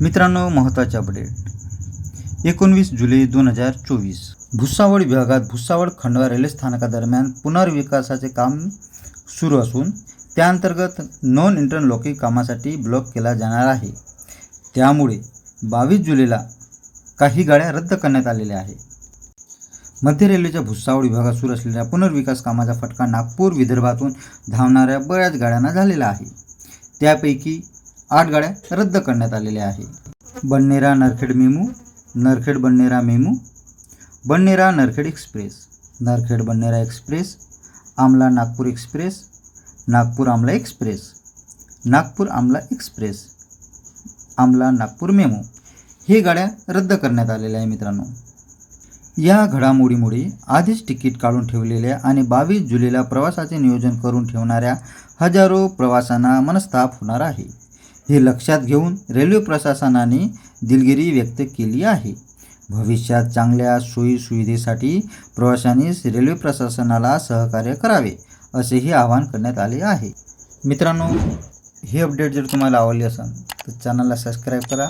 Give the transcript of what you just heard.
मित्रांनो महत्त्वाचे अपडेट. एकोणवीस जुलै दोन हजार चोवीस. भुसावळ विभागात भुसावळ खंडवा रेल्वे स्थानकादरम्यान पुनर्विकासाचे काम सुरू असून त्याअंतर्गत नॉन इंटरलॉकिंग कामासाठी ब्लॉक केला जाणार आहे. त्यामुळे बावीस जुलैला काही गाड्या रद्द करण्यात आलेल्या आहे मध्य रेल्वेच्या भुसावळ विभागात सुरू असलेल्या पुनर्विकास कामाचा फटका नागपूर विदर्भातून धावणाऱ्या बऱ्याच गाड्यांना झालेला आहे. त्यापैकी आठ गाड्या रद्द करण्यात आलेल्या आहे Badnera Narkhed MEMU Narkhed Badnera MEMU Badnera Narkhed express Narkhed Badnera express Amla Nagpur express Nagpur आमला एक्सप्रेस नागपूर आमला एक्सप्रेस आमला नागपूर मेमो हे गाड्या रद्द करण्यात आलेल्या आहे मित्रांनो. या घडामोडीमुळे आधीच तिकीट काढून ठेवलेल्या आणि बावीस जुलैला प्रवासाचे नियोजन करून ठेवणाऱ्या हजारो प्रवाशांना मनस्ताप होणार आहे. हे लक्षात घेऊन रेल्वे प्रशासनाने दिलगिरी व्यक्त केली आहे. भविष्यात चांगल्या सोयी सुविधेसाठी प्रवाशांनी रेल्वे प्रशासनाला सहकार्य करावे असेही आवाहन करण्यात आले आहे. मित्रांनो ही अपडेट जर तुम्हाला आवडली असेल तर चॅनलला सबस्क्राईब करा.